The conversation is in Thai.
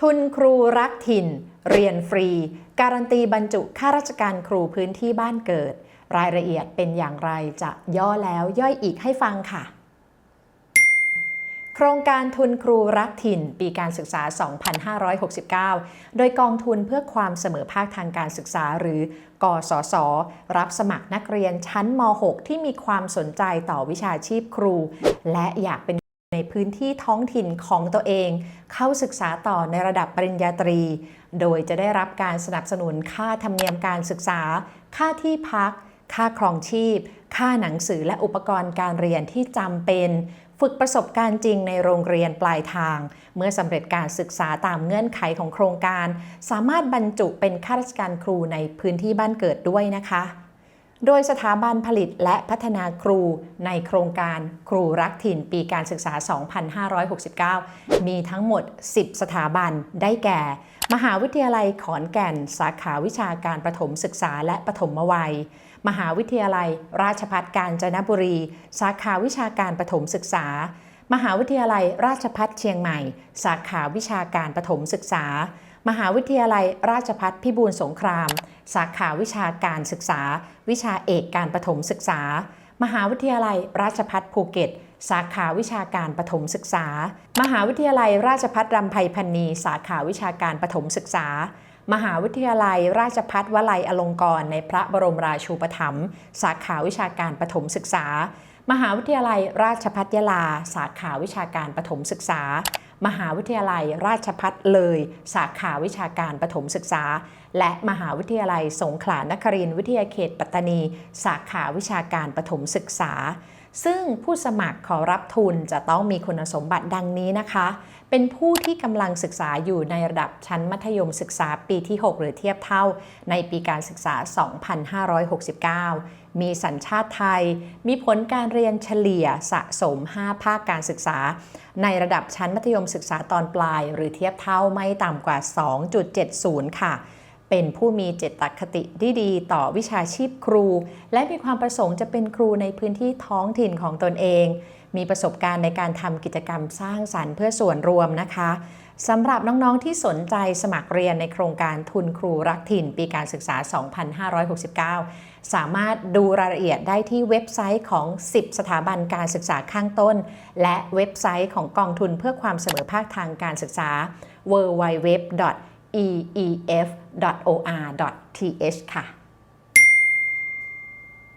ทุนครูรักถิ่น เรียนฟรี การันตีบรรจุข้าราชการครูพื้นที่บ้านเกิด รายละเอียดเป็นอย่างไรจะย่อแล้วย่อยอีกให้ฟังค่ะ โครงการทุนครูรักถิ่น ปีการศึกษา 2569 โดยกองทุนเพื่อความเสมอภาคทางการศึกษาหรือกสศรับสมัครนักเรียนชั้นม .6 ที่มีความสนใจต่อวิชาชีพครู และอยากเป็น ในพื้นที่ท้องถิ่นของตัวเอง เข้าศึกษาต่อในระดับปริญญาตรี โดยจะได้รับการสนับสนุนค่าธรรมเนียมการศึกษา ค่าที่พัก ค่าครองชีพ ค่าหนังสือและอุปกรณ์การเรียนที่จำเป็น ฝึกประสบการณ์จริงในโรงเรียนปลายทาง เมื่อสำเร็จการศึกษาตามเงื่อนไขของโครงการ สามารถบรรจุเป็นข้าราชการครูในพื้นที่บ้านเกิดด้วยนะคะ โดยสถาบันผลิตและพัฒนาครูในโครงการครูรักถิ่นปีการศึกษา 2569 มีทั้งหมด 10 สถาบันได้แก่ มหาวิทยาลัยขอนแก่น สาขาวิชาการประถมศึกษาและปฐมวัย มหาวิทยาลัย ราชภัฏกาญจนบุรี สาขาวิชาการประถมศึกษา มหาวิทยาลัยราชภัฏเชียงใหม่ สาขาวิชาการประถมศึกษา มหาวิทยาลัยราชภัฏพิบูลสงคราม สาขาวิชาการศึกษา วิชาเอกการประถมศึกษา มหาวิทยาลัยราชพัฒภูเก็ต สาขาวิชาการประถมศึกษา มหาวิทยาลัยราชพัฒรำไพพันนีสาขาวิชาการประถมศึกษา มหาวิทยาลัย ราชภัฏวลัยอลงกรณ์ในพระบรมราชูปถัมภ์สาขาวิชาการประถมศึกษา มหาวิทยาลัย ราชภัฏยะลา สาขาวิชาการประถมศึกษา มหาวิทยาลัย ราชภัฏเลย สาขาวิชาการประถมศึกษา และมหาวิทยาลัย สงขลานครินทร์วิทยาเขตปัตตานี สาขาวิชาการประถมศึกษาซึ่งผู้สมัครขอรับทุนจะต้องมีคุณสมบัติดังนี้นะคะ เป็นผู้ที่กำลังศึกษาอยู่ในระดับชั้นมัธยมศึกษาปีที่ 6 หรือเทียบเท่า ในปีการศึกษา 2569 มีสัญชาติไทย มีผลการเรียนเฉลี่ยสะสม 5 ภาคการศึกษา ในระดับชั้นมัธยมศึกษาตอนปลาย หรือเทียบเท่าไม่ต่ำกว่า 2.70 ค่ะเป็นผู้มีเจตคติที่ดีต่อวิชาชีพครู และมีความประสงค์จะเป็นครูในพื้นที่ท้องถิ่นของตนเอง มีประสบการณ์ในการทำกิจกรรมสร้างสรรค์เพื่อส่วนรวมนะคะสำหรับน้อง ๆ ที่สนใจสมัครเรียนในโครงการทุนครูรักถิ่น ปีการศึกษา 2569 สามารถดูรายละเอียดได้ที่เว็บไซต์ของ 10 สถาบันการศึกษาข้างต้น และเว็บไซต์ของกองทุนเพื่อความเสมอภาคทางการศึกษา www eef.or.th ค่ะ